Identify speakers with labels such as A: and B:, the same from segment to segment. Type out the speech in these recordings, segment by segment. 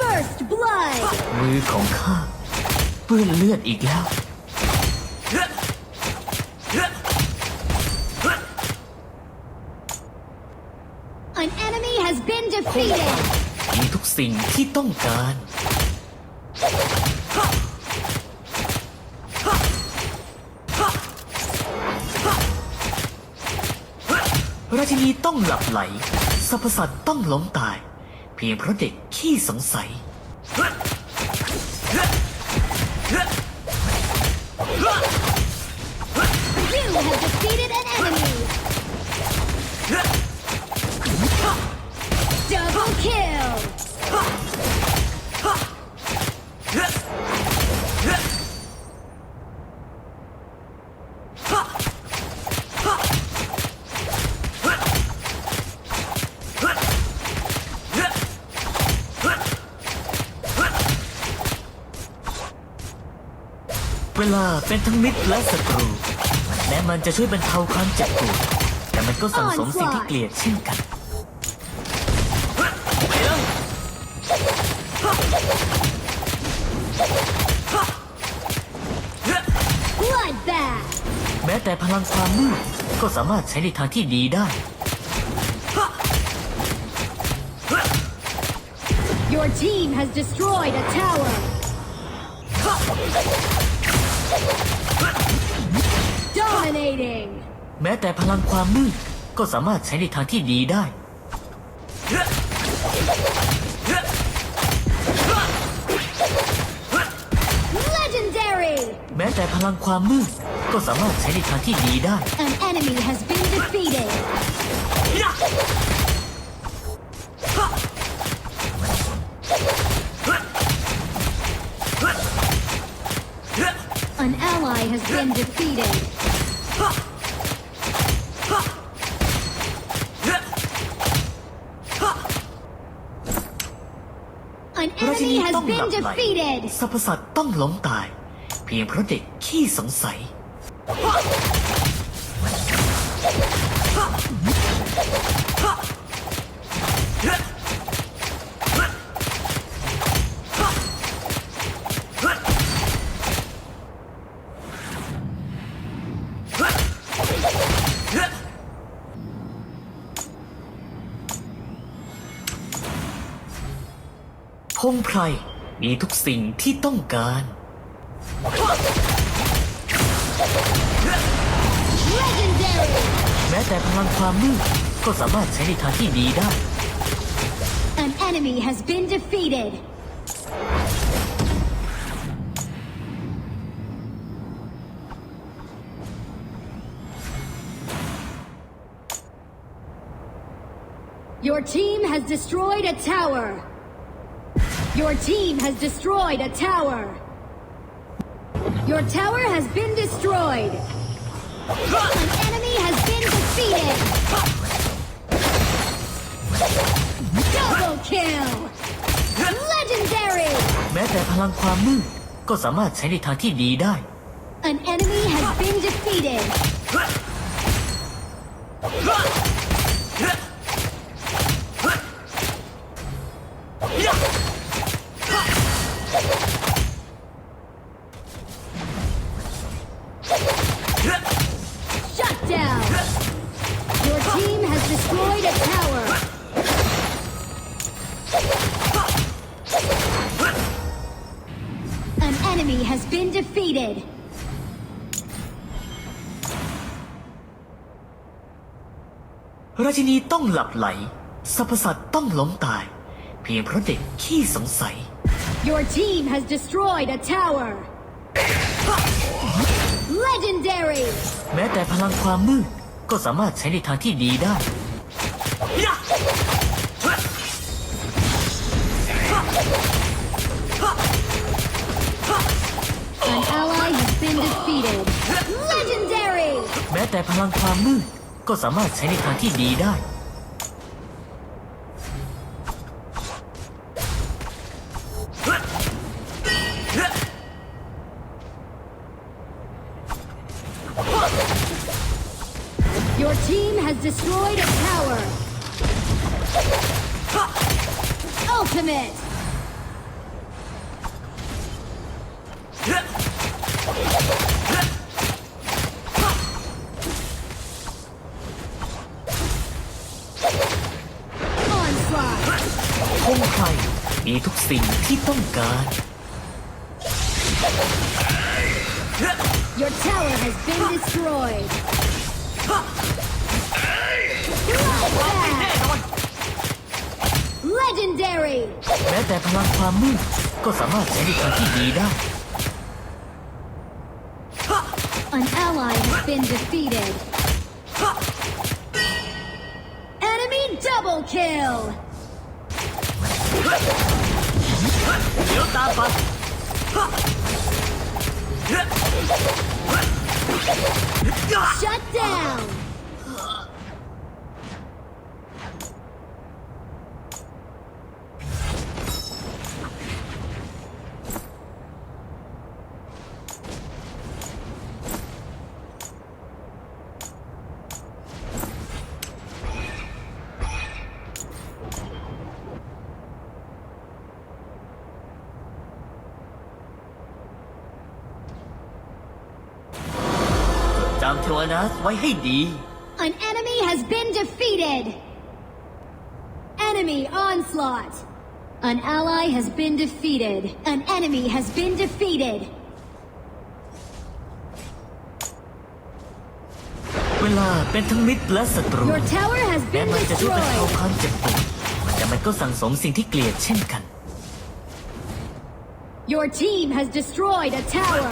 A: First blood.
B: มือของข้าเปื้อนเลือดอีกแล้ว
A: An enemy has been defeated.
B: มีทุกสิ่งที่ต้องการ ราชินีต้องหลับไหล สรรพสัตว์ต้องล้มตายเพียงเพราะเด็กขี้สงสัย
A: You have defeated an
B: เวลาเป็นทั้งมิตรและศัตรูแม้มันจะช่วยบรรเทาความเจ็บปวดแต่มันก็สั่งสมสิ่งที่เกลียดเช่นกัน
A: Bloodbath.
B: แม้แต่พลังความมืดก็สามารถใช้ในทางที่ดีได้
A: Your team has destroyed a tower. Dominating.
B: แม้แต่พลังความมืดก็สามารถใช้ในทางที่ดีได้
A: Legendary.
B: แม้แต่พลังความมืดก็สามารถใช้ในทางที่ดีได้
A: An enemy has been defeated. Ally has been defeated. An
B: ราชินี
A: enemy has
B: ต้องหลั
A: been
B: บไหล
A: defeated.
B: สรรพสัตว์ต้องล้มตาย เพียงเพราะเด็กขี้สงสัย พงไพรมีทุกสิ่งที่ต้องการ แม้แต่พลังความมืดก็สามารถใช้ในทางที่ดีได้
A: An enemy has been defeated. ทีม has destroyed a tower. Your team has destroyed a tower. Your tower has been destroyed. An enemy has been defeated. Double kill! Legendary!
B: แม้แต่พลังความมืดก็สามารถใช้ในทางที่ดีได้
A: An enemy has been defeated. An enemy has been defeated.
B: ราชินีต้องหลับไหลสรรพสัตว์ต้องล้มตาย เพียงเพราะเด็กขี้สงสัย
A: Your team has destroyed a tower. Legendary!
B: แม้แต่พลังความมืดก็สามารถใช้ในทางที่ดีได้
A: An ally has been defeated. Legendary!
B: แม้แต่พลังความมืดก็สามารถใช้ในทางที่ดีได้
A: Your team has destroyed a tower. ultimate!
B: คงไพรมีทุกสิ่งที่ต้องการ
A: Your tower has been destroyed! Bloodbath! Legendary!
B: แม้แต่พลังความมืดก็สามารถใช้ในทางที่ดีได้
A: An ally has been defeated! Enemy double kill!
B: เดี๋ยวตามไป
A: Shut down!
B: จำเทวนาสไว้ให้ดี
A: An enemy has been defeated! Enemy onslaught! An ally has been defeated. An enemy has been defeated.
B: เวลาเป็นทั้งมิตรและศัตรู
A: Your tower has
B: แม้
A: been
B: มันจะช่วยบรรเทา
A: destroyed.
B: ความเจ็บปวดแต่มันก็สั่งสมสิ่งที่เกลียดเช่นกัน
A: Your team has destroyed a tower.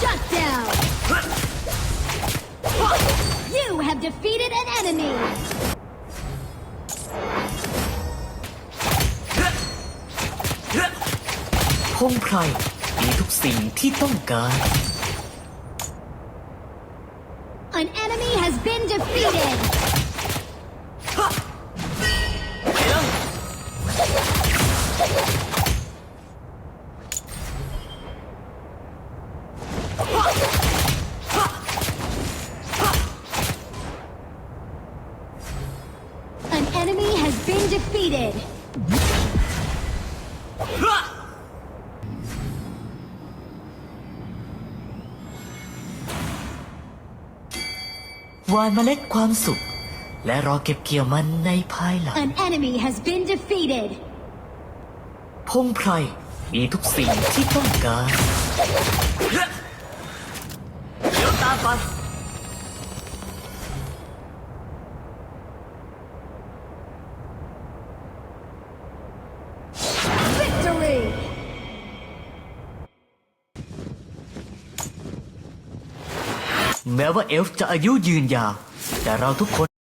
A: Shut down! You have defeated an enemy!
B: พงไพรมีทุกสิ่งที่ต้องการ
A: has been defeated!
B: หวานเมล็ดความสุข และรอเก็บเกี่ยวมันในภายหลัง
A: An enemy has been defeated!
B: พงไพรมีทุกสิ่งที่ต้องการเดี๋ยวตามไป แม้ว่าเอลฟ์จะอายุยืนยาวแต่เราทุกคน